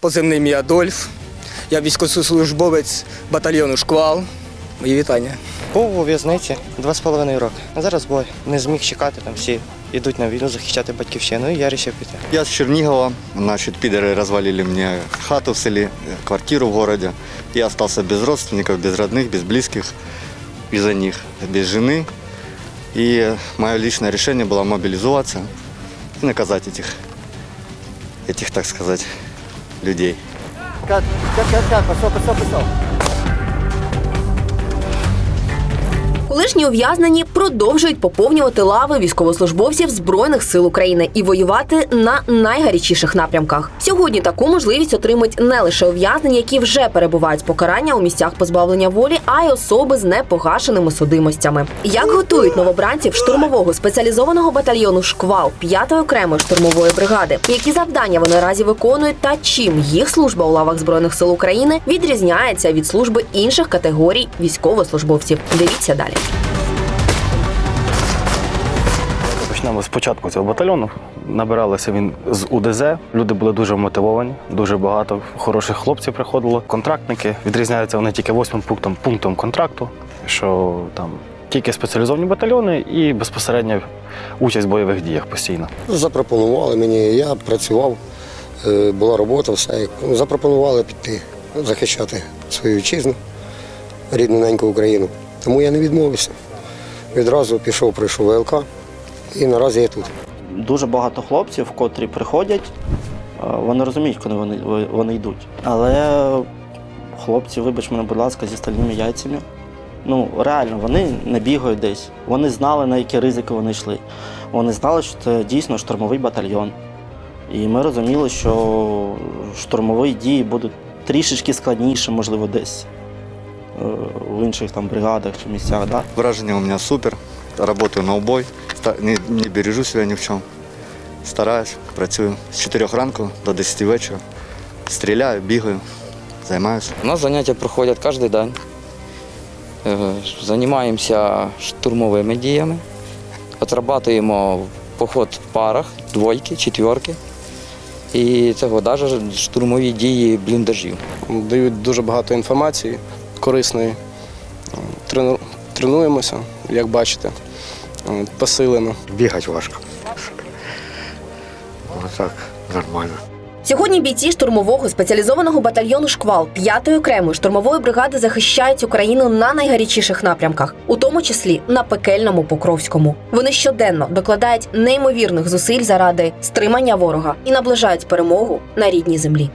Позивний мій Адольф. Я військовослужбовець батальйону Шквал. Мої вітання. Був у в'язниці два з половиною роки. А зараз бой. Не зміг чекати, там всі йдуть на війну захищати батьківщину, і я вирішив піти. Я с Чернигова. Значит, пидоры развалили мне хату в селе, квартиру в городе. Я остался без родственников, без родных, без близких, из-за них, без жены. И мое личное решение было мобилизоваться и наказать этих, этих, так сказать, людей. Колишні ув'язнені продовжують поповнювати лави військовослужбовців збройних сил України і воювати на найгарячіших напрямках. Сьогодні таку можливість отримують не лише ув'язнені, які вже перебувають з покарання у місцях позбавлення волі, а й особи з непогашеними судимостями. Як готують новобранців штурмового спеціалізованого батальйону Шквал 5-ї окремої штурмової бригади, які завдання вони наразі виконують, та чим їх служба у лавах збройних сил України відрізняється від служби інших категорій військовослужбовців. Дивіться далі. Почнемо з початку цього батальйону. Набиралися він з УДЗ. Люди були дуже мотивовані, дуже багато хороших хлопців приходило. Контрактники відрізняються вони тільки восьмим пунктом пунктом контракту, що там тільки спеціалізовані батальйони і безпосередня участь в бойових діях постійно. Запропонували мені, я працював, е, була робота, все. Ну, Запропонували піти захищати свою вітчизну, рідну неньку Україну. Тому я не відмовився. Відразу пішов, пройшов ВЛК і наразі я тут. дуже багато хлопців, котрі приходять, е, вони розуміють, коли вони, вони йдуть. Але хлопці, вибач мене, будь ласка, зі стальними яйцями. Ну, реально, вони не бігають десь. Вони знали, на які ризики вони йшли. Вони знали, що це дійсно штурмовий батальйон. І ми розуміли, що штурмові дії будуть трішечки складніше, можливо, десь е, в інших там бригадах чи місцях. Да? Вражение у меня супер. Работаю на убой. Не, не бережу себя ни в чем. Стараюсь, працюю з 4 ранку до 10 вечора. Стріляю, бігаю, займаюся. У нас заняття проходять кожен день. Е, Займаємося штурмовими діями, отрабатуємо поход в парах, двойки, четверки. І цього навіть штурмові дії бліндажів. дають дуже багато інформації корисної. Трену- Тренуємося, як бачите, посилено. Бігати важко. Отак, нормально. Сьогодні бійці штурмового спеціалізованого батальйону Шквал 5-ї окремої штурмової бригади захищають Україну на найгарячіших напрямках, у тому числі на пекельному Покровському. Вони щоденно докладають неймовірних зусиль заради стримання ворога і наближають перемогу на рідній землі.